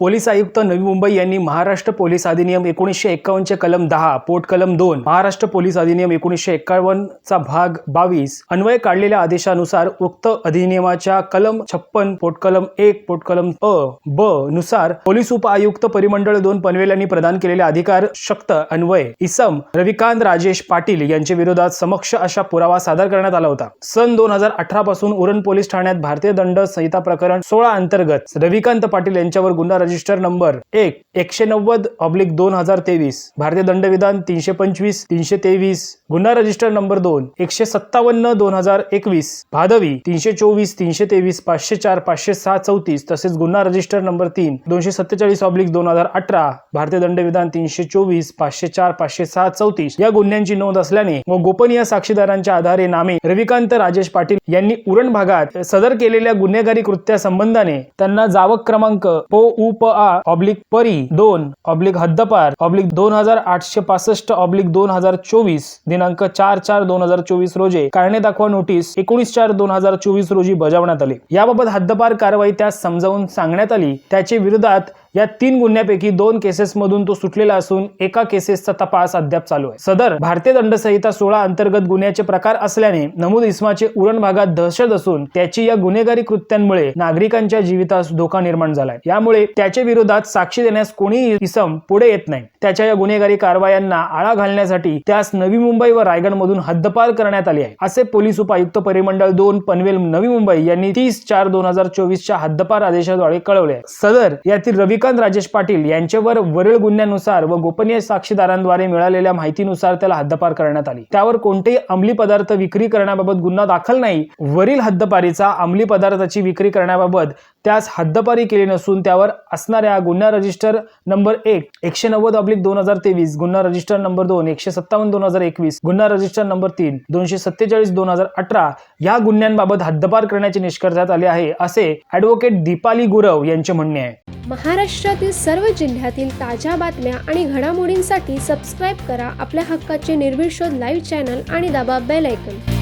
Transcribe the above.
Police आयुक्त नवी मुंबई यांनी Maharashtra police अधिनियम एकोणीसशे एक्कावन्नचे कलम दहा पोट कलम दोन महाराष्ट्र पोलीस अधिनियम एकोणीसशे एक्कावन्नचा भाग बावीस अन्वय काढलेल्या आदेशानुसार उक्त अधिनियमाच्या कलम छप्पन पोट कलम एक पोट कलम अ ब नुसार पोलीस उपआयुक्त परिमंडळ दोन पनवेल यांनी प्रदान केलेले अधिकार शक्त अन्वय. इसम रविकांत राजेश पाटील यांच्या विरोधात समक्ष अशा पुरावा सादर करण्यात आला होता. सन दोन हजार अठरा पासून उरण पोलीस ठाण्यात भारतीय दंड संहिता प्रकरण सोळा अंतर्गत रविकांत पाटील यांच्यावर गुन्हा रजिस्टर नंबर एक एकशे नव्वद ऑब्लिक दोन हजार तेवीस भारतीय दंडविधान तीनशे पंचवीस तीनशे तेवीस गुन्हा रजिस्टर नंबर दोन एकशे सत्तावन्न दोन हजार एकवीस भादवी तीनशे चोवीस तीनशे तेवीस पाचशे चार पाचशे सहा चौतीस तसेच गुन्हा रजिस्टर नंबर तीन दोनशे सत्तेचाळीस ऑब्लिक दोन हजार अठरा भारतीय दंडविधान तीनशे चोवीस पाचशे चार पाचशे सहा चौतीस या गुन्ह्यांची नोंद असल्याने व गोपनीय साक्षीदारांच्या आधारे नामे रविकांत राजेश पाटील यांनी उरण भागात सदर केलेल्या गुन्हेगारी कृत्यासंबंधाने त्यांना जावक क्रमांक पो उ उप आ ऑब्लिक परी दोन ऑब्लिक हद्दपार ऑब्लिक दोन हजार आठशे पासष्ट ऑब्लिक दोन हजार चोवीस दिनांक चार चार दोन हजार चोवीस रोजी कारणे दाखवा नोटीस एकोणीस चार दोन हजार चोवीस रोजी बजावण्यात आली. याबाबत हद्दपार कारवाई त्यास समजावून सांगण्यात आली. त्याचे विरोधात या तीन गुन्ह्यापैकी दोन केसेसमधून तो सुटलेला असून एका केसेसचा तपास अद्याप चालू आहे. सदर भारतीय दंडसंहिता सोळा अंतर्गत गुन्ह्याचे प्रकार असल्याने नमूद इसमाचे उरण भागात दहशत असून त्याची या गुन्हेगारी कृत्यांमुळे नागरिकांच्या जीवितास धोका निर्माण झालाय. यामुळे त्याच्या विरोधात साक्षी देण्यास कोणीही इसम पुढे येत नाही. त्याच्या या गुन्हेगारी कारवायांना आळा घालण्यासाठी त्यास नवी मुंबई व रायगडमधून हद्दपार करण्यात आली आहे. असे पोलीस उपायुक्त परिमंडळ दोन पनवेल नवी मुंबई यांनी तीस चार दोन हजार चोवीसच्या हद्दपार आदेशाद्वारे कळवले आहे. सदर यातील रविकांत राजेश पाटील यांच्यावर वरील गुन्ह्यानुसार व गोपनीय साक्षीदारांद्वारे मिळालेल्या माहितीनुसार त्याला हद्दपार करण्यात आली. त्यावर कोणतेही अंमली पदार्थ विक्री करण्याबाबत गुन्हा दाखल नाही. वरील हद्दपारीचा अंमली पदार्थाची विक्री करण्याबाबत त्यास हद्दपारी केली नसून त्यावर असणाऱ्या गुन्हा रजिस्टर नंबर एक एकशे नव्वद ऑब्लिक दोन हजार तेवीस गुन्हा रजिस्टर नंबर दोन एकशे सत्तावन्न दोन हजार एकवीस गुन्हा रजिस्टर नंबर तीन दोनशे सत्तेचाळीस दोन हजार अठरा या गुन्ह्यांबाबत हद्दपार करण्याचे निष्कर्षात आले आहे असे ऍडव्होकेट दीपाली गुरव यांचे म्हणणे आहे. महाराष्ट्रातील सर्व जिल्ह्यातील ताज्या बातम्या आणि घडामोडींसाठी सबस्क्राईब करा आपल्या हक्काचे निर्भीड लाईव्ह चॅनल आणि दाबा बेल ऐकन